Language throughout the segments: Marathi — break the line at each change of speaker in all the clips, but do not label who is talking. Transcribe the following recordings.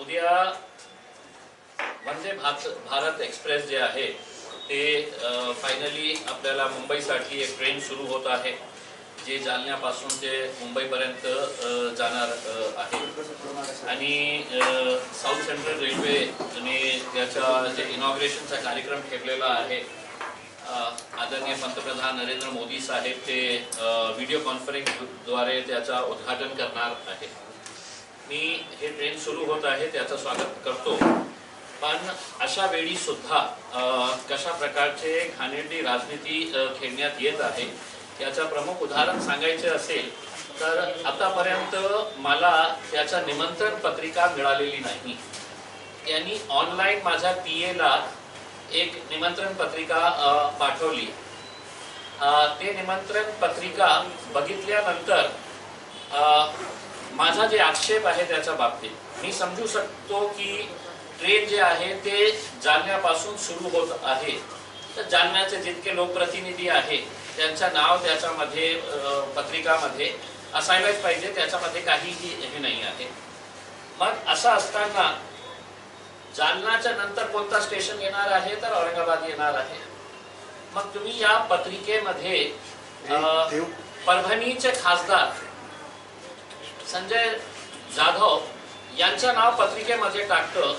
उद्या वंदे भारत भारत एक्सप्रेस जे आहे ते फायनली आपल्याला मुंबईसाठी एक ट्रेन सुरू होत आहे जे जालन्यापासून ते मुंबईपर्यंत जाणार आहे. आणि साऊथ सेंट्रल रेल्वे त्याचा जे इनॉग्रेशनचा कार्यक्रम ठेवलेला आहे आदरणीय पंतप्रधान नरेंद्र मोदी साहेब ते व्हिडिओ कॉन्फरन्सद्वारे त्याचा उद्घाटन करणार आहे मी हे ट्रेन सुरू होत आहे त्याचं स्वागत करतो. पण अशा वेळी सुद्धा कशा प्रकारचे घाणेरडी राजनीती खेळण्यात येत आहे याचं प्रमुख उदाहरण सांगायचे असेल तर आतापर्यंत मला त्याचा निमंत्रण पत्रिका मिळालेली नाही. यांनी ऑनलाईन माझ्या पी एला एक निमंत्रण पत्रिका पाठवली. ते निमंत्रण पत्रिका बघितल्यानंतर माझा जे आक्षेप आहे त्याच्या बाबतीत मी समजू शकतो की ट्रेन जे आहे ते जालन्यापासून सुरू होत आहे. तर जालन्याचे जितके लोकप्रतिनिधी आहे त्यांचं नाव त्याच्यामध्ये पत्रिकामध्ये असायलाच पाहिजे त्याच्यामध्ये काहीही हे नाही आहे. मग असं असताना जालनाच्या नंतर कोणता स्टेशन येणार आहे तर औरंगाबाद येणार आहे. मग तुम्ही या पत्रिकेमध्ये परभणीचे खासदार संजय जाधव यांचं नाव पत्रिकेमध्ये टाकतं.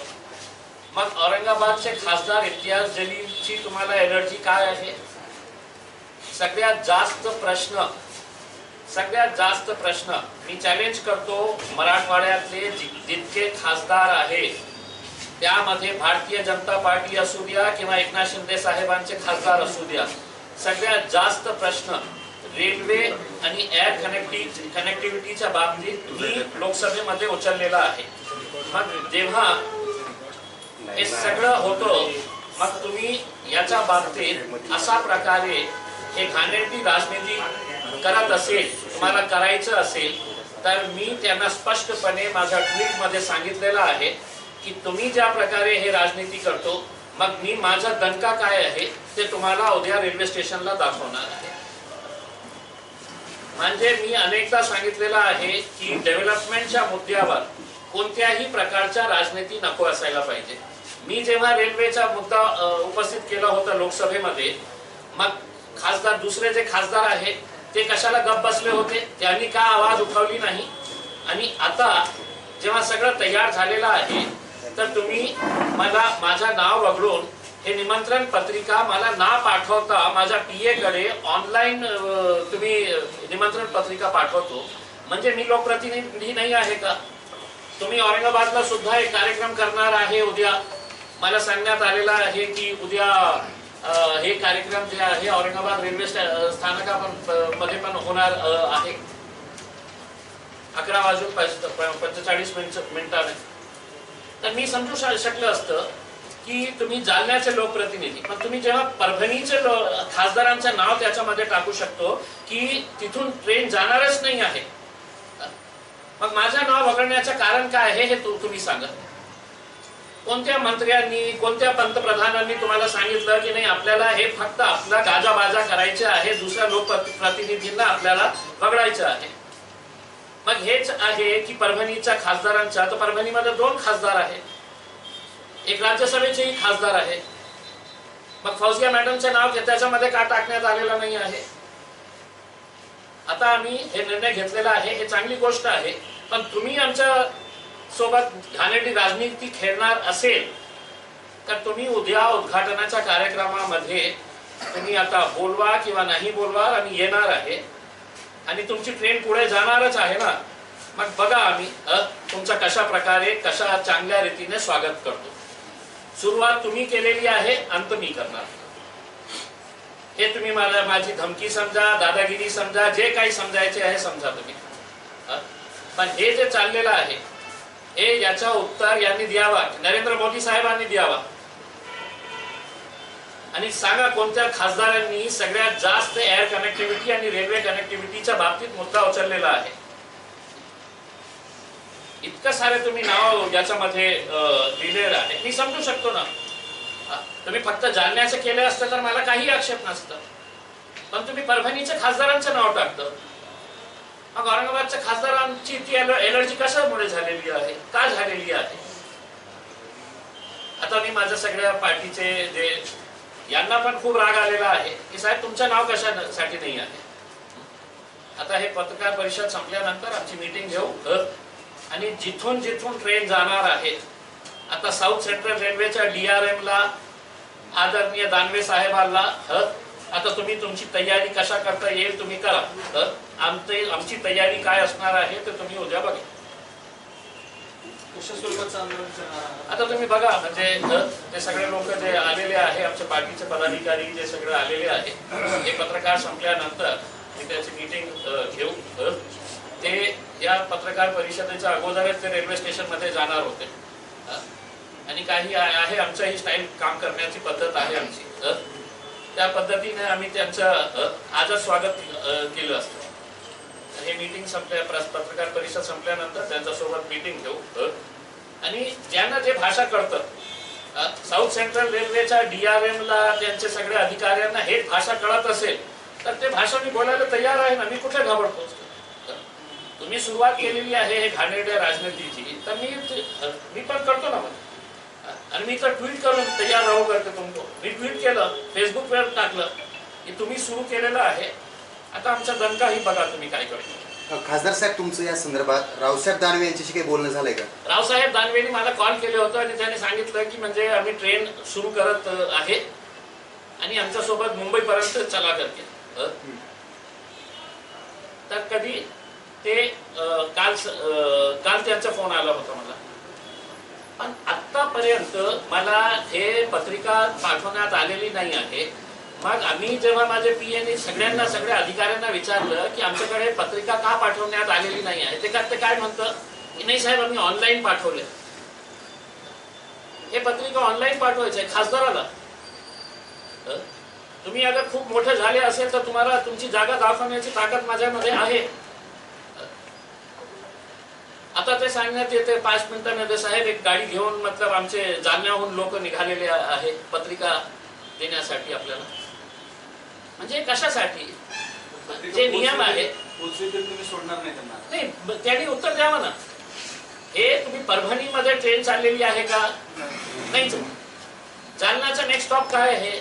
मग औरंगाबादचे खासदार इम्तियाज जलीलची तुम्हाला एनर्जी काय आहे? सगळ्यात जास्त प्रश्न सगळ्यात जास्त प्रश्न मी चॅलेंज करतो मराठवाड्यातले जितके खासदार आहे त्यामध्ये भारतीय जनता पार्टी असू द्या किंवा एकनाथ शिंदे साहेबांचे खासदार असू द्या. सगळ्यात जास्त प्रश्न रेल्वे आणि एअर कनेक्टिव्ह कनेक्टिव्हिटीच्या बाबतीत मी लोकसभेमध्ये उचललेला आहे. मग जेव्हा हे सगळं होतं मग तुम्ही याच्या बाबतीत अशा प्रकारे हे घाणेरडी राजनीती करत असेल तुम्हाला करायचं असेल तर मी त्यांना स्पष्टपणे माझ्या ट्विटमध्ये सांगितलेलं आहे की तुम्ही ज्या प्रकारे हे राजनीती करतो मग मी माझा दणका काय आहे ते तुम्हाला उद्या रेल्वे स्टेशनला दाखवणार आहे. म्हणजे मी अनेकदा सांगितलेलं आहे की डेव्हलपमेंटच्या मुद्द्यावर कोणत्याही प्रकारच्या राजनीती नको असायला पाहिजे. मी जेव्हा रेल्वेचा मुद्दा उपस्थित केला होता लोकसभेमध्ये मग खासदार दुसरे जे खासदार आहेत ते कशाला गप बसले होते? त्यांनी का आवाज उठवली नाही? आणि आता जेव्हा सगळं तयार झालेलं आहे तर तुम्ही मला माझं नाव वगळून हे निमंत्रण पत्रिका मला ना पाठवता माझ्या पीए कडे ऑनलाईन तुम्ही निमंत्रण पत्रिका पाठवतो. म्हणजे मी लोकप्रतिनिधी नाही आहे का? तुम्ही औरंगाबादला सुद्धा एक कार्यक्रम करणार आहे उद्या. मला सांगण्यात आलेलं आहे की उद्या हे कार्यक्रम जे आहे औरंगाबाद रेल्वे स्थानका पण मध्ये पण होणार आहे. अकरा वाजून प- पंचेचाळीस मिनिट मिनिटाने. तर मी समजू शकलं असतं की तुम्ही जालन्याचे लोकप्रतिनिधी पण तुम्ही जेव्हा परभणीचे खासदारांचं नाव त्याच्यामध्ये टाकू शकतो की तिथून ट्रेन जाणारच नाही आहे. मग माझं नाव वगळण्याचं कारण काय आहे हे तुम्ही सांगत कोणत्या मंत्र्यांनी कोणत्या पंतप्रधानांनी तुम्हाला सांगितलं की नाही आपल्याला हे फक्त आपला गाजाबाजा करायचे आहे दुसऱ्या लोकप्रतिनिधींना आपल्याला वगळायचं आहे? मग हेच आहे की परभणीच्या खासदारांच्या तर परभणीमध्ये दोन खासदार आहेत. एक राज्यसभेचेही खासदार आहे. मग फौजिया मॅडमचे नाव त्याच्यामध्ये का टाकण्यात आलेलं नाही आहे? आता आम्ही हे निर्णय घेतलेला आहे हे चांगली गोष्ट आहे पण तुम्ही आमच्यासोबत घाणेरडी राजनीती खेळणार असेल तर तुम्ही उद्या उद्घाटनाच्या कार्यक्रमामध्ये तुम्ही आता बोलवा किंवा नाही बोलवा आम्ही येणार आहे. आणि तुमची ट्रेन पुढे जाणारच आहे ना? मग बघा आम्ही तुमचं तुमचा कशा प्रकारे कशा चांगल्या रीतीने स्वागत करतो. सुरुवात तुम्ही केलेली आहे अंत मी करणार. हे तुम्ही मला माझी धमकी समजा दादागिरी समजा जे काही समजायचे आहे समजा तुम्ही. पण हे जे चाललेलं आहे हे याचा उत्तर यांनी द्यावा नरेंद्र मोदी साहेबांनी द्यावा. आणि सांगा कोणत्या खासदारांनी सगळ्यात जास्त एअर कनेक्टिव्हिटी आणि रेल्वे कनेक्टिव्हिटीच्या बाबतीत मुद्दा उचललेला आहे. इतकं सारे तुम्ही नाव याच्यामध्ये लिहिलेलं आहे. मी समजू शकतो ना. तुम्ही फक्त जालन्याचं केलं असतं तर मला काही आक्षेप नसतं. पण तुम्ही परभणीच्या खासदारांचं नाव टाकतं. मग औरंगाबादच्या खासदारांची ती एलर्जी कशामुळे झालेली आहे? का झालेली आहे? आता मी माझ्या सगळ्या पार्टीचे जे यांना पण खूप राग आलेला आहे. की साहेब तुमचं नाव कशासाठी नाही आहे? आता हे पत्रकार परिषद संपल्यानंतर आमची मीटिंग घेऊ आणि जिथून जिथून ट्रेन जाणार आहे आता साऊथ सेंट्रल रेल्वेच्या डीआरएम ला आदरणीय दानवे साहेबांना? आता तुम्ही तुमची तयारी कशा करता येईल तुम्ही करा हं? आमचे आमची तयारी काय असणार आहे ते तुम्ही उद्या बघा? आता तुम्ही बघा म्हणजे ते सगळे लोक जे आलेले आहे आमच्या पार्टीचे पदाधिकारी जे सगळे आलेले आहे हे पत्रकार संपल्यानंतर मी त्याची मीटिंग घेऊ. ते या पत्रकार परिषदेच्या अगोदरच ते रेल्वे स्टेशनमध्ये जाणार होते. आणि काही आहे आमचं ही स्टाईल काम करण्याची पद्धत आहे आमची. तर त्या पद्धतीने आम्ही त्यांचं आजच स्वागत केलं असतं. हे मीटिंग संपल्या पत्रकार परिषद संपल्यानंतर त्यांच्यासोबत मीटिंग घेऊ आणि ज्यांना जे भाषा कळतं साऊथ सेंट्रल रेल्वेच्या डीआरएम ला त्यांचे सगळ्या अधिकाऱ्यांना हे भाषा कळत असेल तर ते भाषा मी बोलायला तयार आहे ना? मी कुठे घाबरतो तुम्ही सुरुवात केलेली आहे हे घाणेरड्या राजनीतीची. तर मी मी पण करतो ना. आणि मी तर ट्विट करून तयार राहू करते तुमको मी ट्विट केलं फेसबुकवर टाकलं की तुम्ही सुरू केलेलं आहे. आता आमचा दणका ही बघा तुम्ही काय करतो.
खासदार साहेब तुमचं या संदर्भात रावसाहेब दानवे यांच्याशी काही बोलणं झालंय का?
रावसाहेब दानवेनी मला कॉल केले होतं आणि त्याने सांगितलं की म्हणजे आम्ही ट्रेन सुरू करत आहे. आणि आमच्यासोबत मुंबईपर्यंत चला करते? तर कधी ते काल काल त्यांचा फोन आला होता मला. पण आतापर्यंत मला हे पत्रिका पाठवण्यात आलेली नाही आहे. मग आम्ही जेव्हा माझे पी एने सगळ्यांना सगळ्या अधिकाऱ्यांना विचारलं की आमच्याकडे पत्रिका का पाठवण्यात आलेली नाही आहे ते का ते काय म्हणतं? की नाही साहेब आम्ही ऑनलाईन पाठवले. हे पत्रिका ऑनलाईन पाठवायचे खासदाराला. तुम्ही अगर खूप मोठे झाले असेल तर तुम्हाला तुमची जागा दाखवण्याची ताकद माझ्यामध्ये आहे. आता ते सांगण्यात येते पाच मिनिटांमध्ये साहेब एक गाडी घेऊन मतलब आमचे जालन्याहून लोक निघालेले आहे पत्रिका देण्यासाठी आपल्याला. म्हणजे कशासाठी? जे नियम आहे
पोचले तरी तुम्ही सोडणार नाही त्यांना.
नाही उत्तर द्यावं ना. हे तुम्ही परभणीमध्ये ट्रेन चाललेली आहे का? नाहीच जालन्याचा नेक्स्ट स्टॉप काय आहे?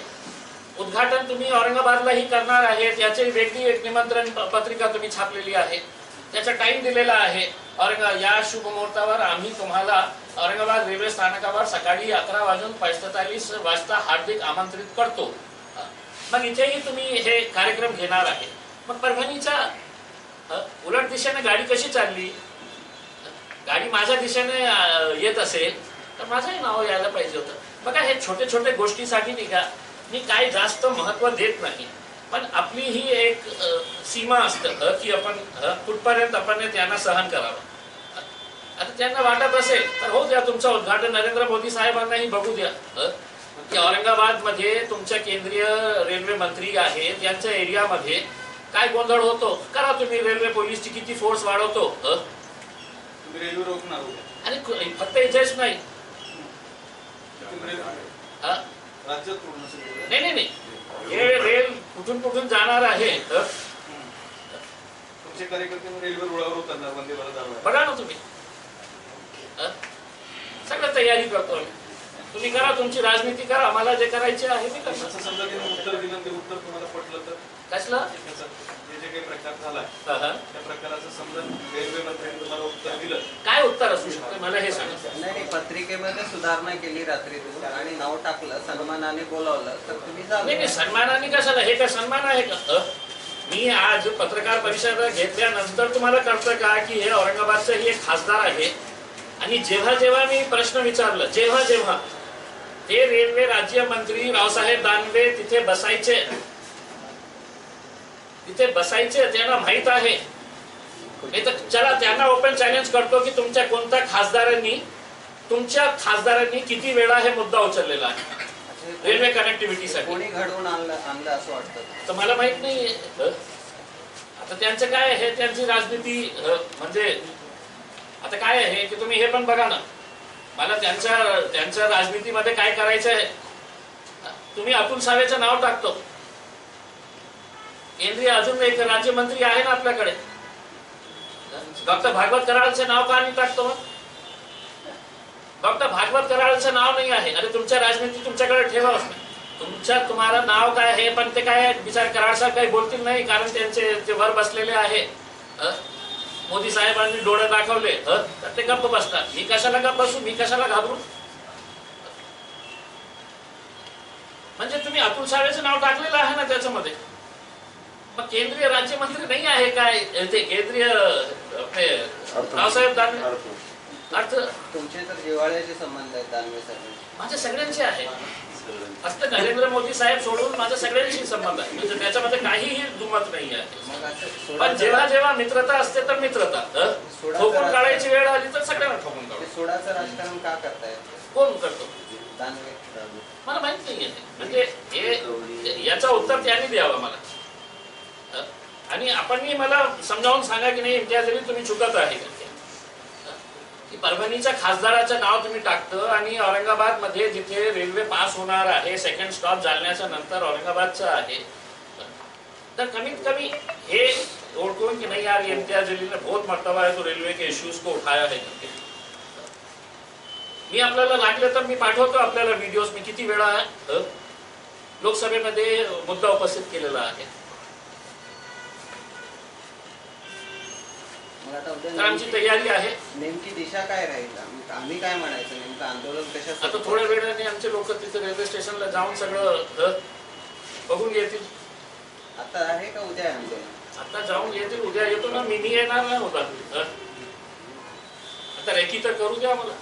उद्घाटन तुम्ही औरंगाबादलाही करणार आहे त्याची वेगळी एक निमंत्रण पत्रिका तुम्ही छापलेली आहे. त्याचा टाइम दिलेला आहे. औरंगा या शुभ मुहूर्तावर आम्ही तुम्हाला औरंगाबाद रेल्वे स्थानकावर सकाळी अकरा वाजून पंचेचाळीस वाजता हार्दिक आमंत्रित करतो. मग इथेही तुम्ही हे कार्यक्रम घेणार आहे. मग परभणीच्या उलट दिशेने गाडी कशी चालली? गाडी माझ्या दिशेने येत असेल तर माझंही नाव यायला पाहिजे होतं. बघा हे छोटे छोटे गोष्टीसाठी नाही का मी काही जास्त महत्त्व देत नाही. पण आपली ही एक सीमा असतं की आपण कुठपर्यंत आपण त्यांना सहन करावं. आता त्यांना वाटत असेल तर हो द्या तुमचं उद्घाटन नरेंद्र मोदी साहेबांनाही बघू द्या की औरंगाबादमध्ये तुमच्या केंद्रीय रेल्वे मंत्री आहेत यांच्या एरियामध्ये काय गोंधळ होतो? करा तुम्ही रेल्वे पोलीसची किती फोर्स वाढवतो अ?
तुम्ही रेल्वे रोखणार उद्या.
आणि फक्त इथेच हा? नाही नाही नाही. हे रेल कुठून कुठून जाणार आहे?
तुमचे कार्यकर्ते रेल्वे रुळावर उतरणार वंदे भारत दाबायला.
बघा ना तुम्ही? सगळं तयारी करतो आम्ही तुम्ही करा तुमची राजनीती करा मला जे करायचे आहे करणार
असं समजा उत्तर दिलं ते उत्तर तुम्हाला पटलं तर
कसलं
प्रकार झाला. त्या प्रकाराचं समजा रेल्वे मंत्र्यांनी तुम्हाला उत्तर दिलं.
काय उत्तर असू शकतं? मला हे सांगा.
नाही नाही, पत्रिकेमध्ये सुधारणा केली रात्रीतून आणि नाव टाकलं सन्मानाने बोलावलं तर तुम्ही
नाही नाही
जाल
सन्मानाने कशाला? हे काय सन्मान आहे का? मी आज पत्रकार परिषद घेतल्यानंतर तुम्हाला कळतं का की हे औरंगाबादचं ही एक खासदार आहे? आणि जेव्हा जेव्हा मी प्रश्न विचारलं जेव्हा जेव्हा ते रेल्वे राज्यमंत्री रावसाहेब दानवे तिथे बसायचे. तिथे बसायचे त्यांना माहीत आहे. नाही तर चला त्यांना ओपन चॅलेंज करतो की तुमच्या कोणत्या खासदारांनी तुमच्या खासदारांनी किती वेळा हे मुद्दा उचललेला आहे? रेल्वे कनेक्टिव्हिटीसाठी
कोणी घडवून आणलं आणलं असं वाटतं?
तर मला माहीत नाही? आता त्यांचं काय आहे? त्यांची राजनीती म्हणजे आता काय आहे की तुम्ही हे पण बघा ना. मला त्यांच्या त्यांच्या राजनीतीमध्ये काय करायचं आहे तुम्ही अतुल सावेचं नाव टाकतो. केंद्रीय अजून एक राज्यमंत्री आहे ना आपल्याकडे? डॉक्टर भागवत कराडचं नाव का नाही टाकतो? मग डॉक्टर भागवत कराडचं नाव नाही आहे. अरे तुमच्या राजनीती तुमच्याकडे ठेवावंच नाही तुमच्या तुम्हाला नाव काय आहे पण ते काय विचार कराड साहेब काही बोलतील नाही कारण त्यांचे ते वर बसलेले आहे मोदी साहेबांनी डोळे दाखवले तर ते गप्प बसतात. मी कशाला गप्प बसू? मी कशाला घाबरू? म्हणजे तुम्ही अतुल साळेचं नाव टाकलेलं आहे ना त्याच्यामध्ये? मग केंद्रीय राज्यमंत्री नाही आहे काय? ते केंद्रीय आपले रावसाहेब दानवे अर्थ
तुमचे तर जिव्हाळ्याचे संबंध आहेत दानवे साहेब
माझे सगळ्यांचे आहे. फक्त नरेंद्र मोदी साहेब सोडून माझा सगळ्यांशी संबंध आहे. म्हणजे त्याच्यामध्ये काहीही दुमत नाही आहे. पण जेव्हा जेव्हा मित्रता असते तर मित्रता? ठोकून काढायची वेळ आली तर सगळ्यांना ठोकून
ते
काढू
सोडाचं राजकारण का करताय?
कोण करतो?
दानवे
मला माहीत नाही आहे म्हणजे हे याचं उत्तर त्यांनी द्यावं मला? आणि आपण मला समजावून सांगा की नाही इम्तियाजली तुम्ही चुकत आहे. की परभणीच्या खासदाराचं नाव तुम्ही टाकतं आणि औरंगाबादमध्ये जिथे रेल्वे पास होणार आहे सेकंड स्टॉप जालण्याच्या नंतर औरंगाबादचं आहे. तर कमीत कमी हे ओळखून की नाही यार इम्तियाज अली ने बहुत मर्तबा है तो रेलवे के इश्यूज को उठाया है. करके मी आपल्याला लागले तर मी पाठवतो आपल्याला व्हिडिओज मी किती वेळा लोकसभेमध्ये मुद्दा उपस्थित केलेला आहे. तर आमची तयारी आहे.
नेमकी दिशा काय राहील? आम्ही- काय म्हणायचं? नेमकं आंदोलन कशा
आता थोड्या वेळाने आमचे लोक तिथे रेल्वे स्टेशनला जाऊन सगळं अ, बघून येतील.
आता आहे का उद्या आंदोलन
आता जाऊन येतील. उद्या येतो ना. मी मी येणार नाही होता? आता रेकी तर करू द्या मला?